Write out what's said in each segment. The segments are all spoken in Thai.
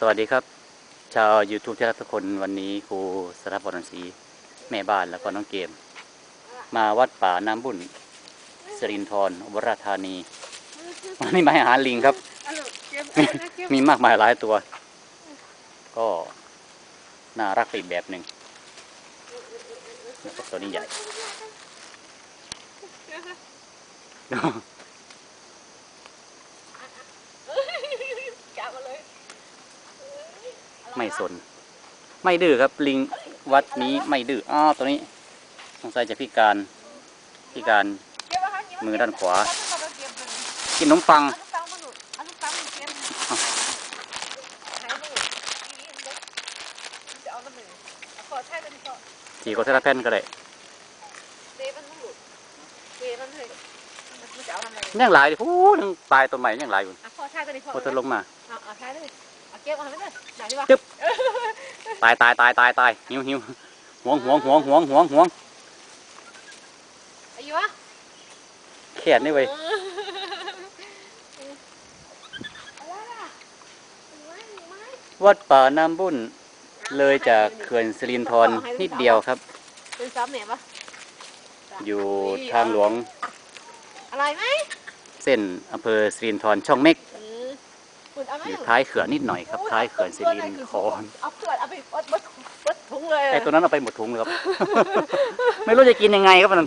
สวัสดีครับ ชาว YouTube ที่รักทุกคนวันนี้ครูสถาพรศรีแม่บ้านแล้วก็น้องเกม มาวัดป่าน้ำบุญสรินทรวราธานีวันนี้มาให้อาหารลิงครับ มีมากมายหลายตัว ก็น่ารักไปอีกแบบหนึ่งแล้วก็ตัวนี้ใหญ่ ไม่สน ไม่ดื้อครับลิงวัดนี้ไม่ดื้ออ้าวตัวนี้สงสัยจะพิการพิการมือด้านขวา กินขนมปังขี่ก็เทราแพนก็ได้ยังหลายดิพูดยังตายต้นใหม่ยังหลายอยู่พอเธอลงมา จึ๊บตายตายตายตายตายหิวหิวหวงหวงหวงหวงหวงหวงอายุวะแขนนี่เว้ยวัดป่าน้ำบุญเลยจากเขื่อนสิรินธรนิดเดียวครับ เป็นสามแม่ปะอยู่ทางหลวง อะไรไหม เส้นอำเภอสิรินธรช่องเม็กคุณเอาไหมอยู่ท้ายเขื่อนนิดหน่อยครับ ท้ายเขื่อนสิรินธรเอาเกลือเอาไปวัดวัดวัดถุงเลยไอ้ตัวนั้นเอาไปหมดถุงเลยครับ ไม่รู้จะกินยังไงครับมัน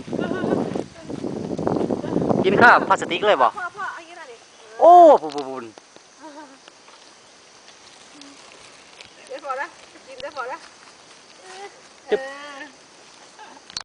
กินข้าวพลาสติกเลยบ่พ่อพ่อเอาอย่างนี้หน่อยดิโอ้บุบบุญเดี๋ยวพอละกินเดี๋ยวพอละจึ๊บเออ